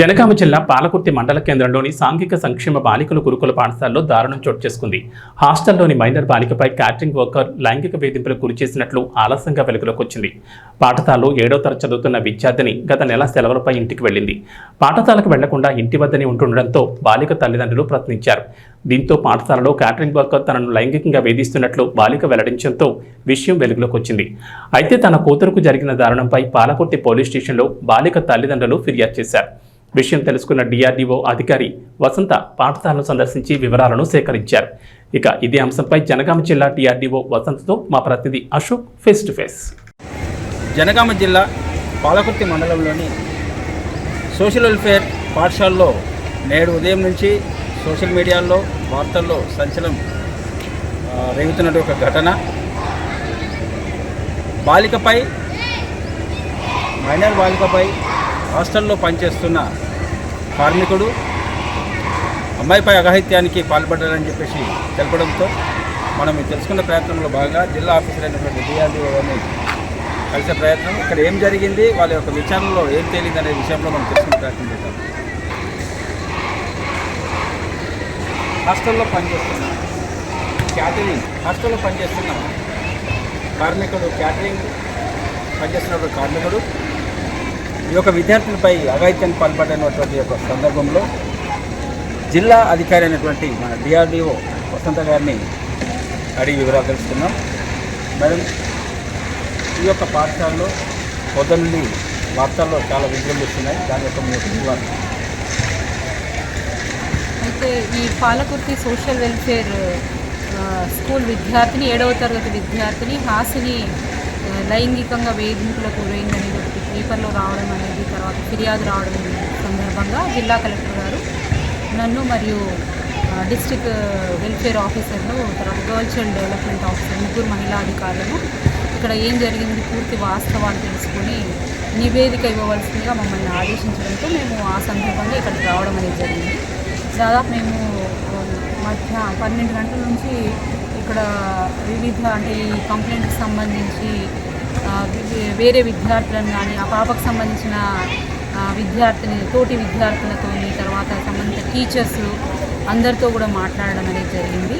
జనగామ జిల్లా పాలకుర్తి మండల కేంద్రంలోని సాంఘిక సంక్షేమ బాలికల గురుకుల పాఠశాలలో దారుణం చోటు చేసుకుంది. హాస్టల్లోని మైనర్ బాలికపై క్యాటరింగ్ వర్కర్ లైంగిక వేధింపులకు గురి చేసినట్లు ఆలస్యంగా వెలుగులోకి వచ్చింది పాఠశాలలో ఏడో తరగతి చదువుతున్న విద్యార్థిని గత నెల సెలవులపై ఇంటికి వెళ్ళింది. పాఠశాలకు వెళ్ళకుండా ఇంటి వద్దనే ఉంటుండటంతో బాలిక తల్లిదండ్రులు ప్రశ్నించారు. దీంతో పాఠశాలలో క్యాటరింగ్ వర్కర్ తనను లైంగికంగా వేధిస్తున్నట్లు బాలిక వెల్లడించడంతో విషయం వెలుగులోకి వచ్చింది అయితే తన కూతురుకు జరిగిన దారుణంపై పాలకుర్తి పోలీస్ స్టేషన్లో బాలిక తల్లిదండ్రులు ఫిర్యాదు చేశారు. విషయం తెలుసుకున్న డిఆర్డీఓ అధికారి వసంత పాఠశాలను సందర్శించి వివరాలను సేకరించారు. ఇక ఇదే అంశంపై జనగామ జిల్లా డిఆర్డీఓ వసంతతో మా ప్రతినిధి Ashok face to face. Jangaon జిల్లా పాలకుర్తి మండలంలోని సోషల్ వెల్ఫేర్ పాఠశాలలో నేడు ఉదయం నుంచి సోషల్ మీడియాలో వార్తల్లో సంచలనం రేగుతున్నటువంటి ఒక ఘటన. బాలికపై మైనర్ బాలికపై హాస్టల్లో పనిచేస్తున్న కార్మికుడు అమ్మాయిపై అఘాయిత్యానికి పాల్పడ్డారని చెప్పేసి తెలపడంతో మనం తెలుసుకున్న ప్రయత్నంలో భాగంగా జిల్లా ఆఫీసర్ అయినటువంటి డిఆర్డీఓ గారిని కలిసే ప్రయత్నం. ఇక్కడ ఏం జరిగింది వాళ్ళ యొక్క విచారణలో ఏం తేలింది అనే విషయంలో మనం తెలుసుకునే ప్రయత్నం చేద్దాం. హాస్టల్లో పనిచేస్తున్న క్యాటరింగ్ హాస్టల్లో పనిచేస్తున్న కార్మికుడు క్యాటరింగ్ పనిచేస్తున్నప్పుడు కార్మికుడు ఈ యొక్క విద్యార్థులపై అఘాయిత్యానికి పాల్పడినటువంటి యొక్క సందర్భంలో జిల్లా అధికారి అయినటువంటి మన డిఆర్డిఓ వసంత గారిని అడిగి వివరాలు తెలుసుకున్నాం మేడం ఈ యొక్క పాఠశాలలో పొద్దున్నే వార్తల్లో చాలా విజృంభిస్తున్నాయి. దాని యొక్క మీ యొక్క అయితే ఈ పాలకుర్తి సోషల్ వెల్ఫేర్ స్కూల్ విద్యార్థిని ఏడవ తరగతి విద్యార్థిని హాసిని లైంగికంగా వేధింపులకు గురైందని పేపర్లో రా ఫిర్యాదు రావడం సందర్భంగా జిల్లా కలెక్టర్ గారు నన్ను మరియు డిస్టిక్ డిస్ట్రిక్ట్ వెల్ఫేర్ ఆఫీసర్ను తర్వాత గర్ల్ చైల్డ్ డెవలప్మెంట్ ఆఫీసర్ ముగ్గురు మహిళా అధికారులను ఇక్కడ ఏం జరిగింది పూర్తి వాస్తవాలు తెలుసుకొని నివేదిక ఇవ్వవలసిందిగా మమ్మల్ని ఆదేశించడంతో మేము ఆ సందర్భంగా ఇక్కడికి రావడం అనేది జరిగింది. దాదాపు మేము మధ్య పన్నెండు గంటల నుంచి ఇక్కడ వివిధ అంటే ఈ కంప్లైంట్కి సంబంధించి వేరే విద్యార్థులను కానీ ఆ పాపకు సంబంధించిన విద్యార్థిని తోటి విద్యార్థులతోని తర్వాత సంబంధించిన టీచర్స్ అందరితో కూడా మాట్లాడడం అనేది జరిగింది.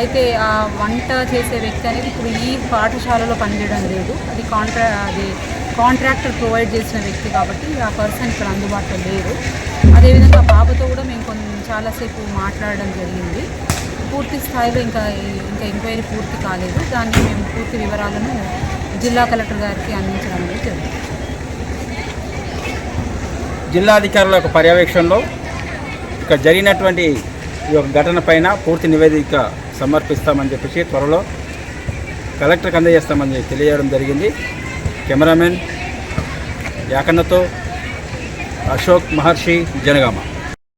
అయితే ఆ వంట చేసే వ్యక్తి అనేది ఇప్పుడు ఈ పాఠశాలలో పనిచేయడం లేదు. అది కాంట్రా అది కాంట్రాక్టర్ ప్రొవైడ్ చేసిన వ్యక్తి కాబట్టి ఆ పర్సన్ ఇక్కడ అందుబాటులో లేరు. అదేవిధంగా బాబుతో పాపతో కూడా మేము కొంచెం చాలాసేపు మాట్లాడడం జరిగింది. పూర్తి స్థాయిలో ఇంకా ఇంకా ఎంక్వైరీ పూర్తి కాలేదు. దాన్ని మేము పూర్తి వివరాలను జిల్లా కలెక్టర్ గారికి అందించడం అనేది జరిగింది. జిల్లా అధికారుల యొక్క పర్యవేక్షణలో ఇక్కడ జరిగినటువంటి ఈ యొక్క ఘటన పైన పూర్తి నివేదిక సమర్పిస్తామని చెప్పేసి త్వరలో కలెక్టర్కి అందజేస్తామని తెలియజేయడం జరిగింది. కెమెరామెన్ యాకన్నతో అశోక్ మహర్షి జనగామ.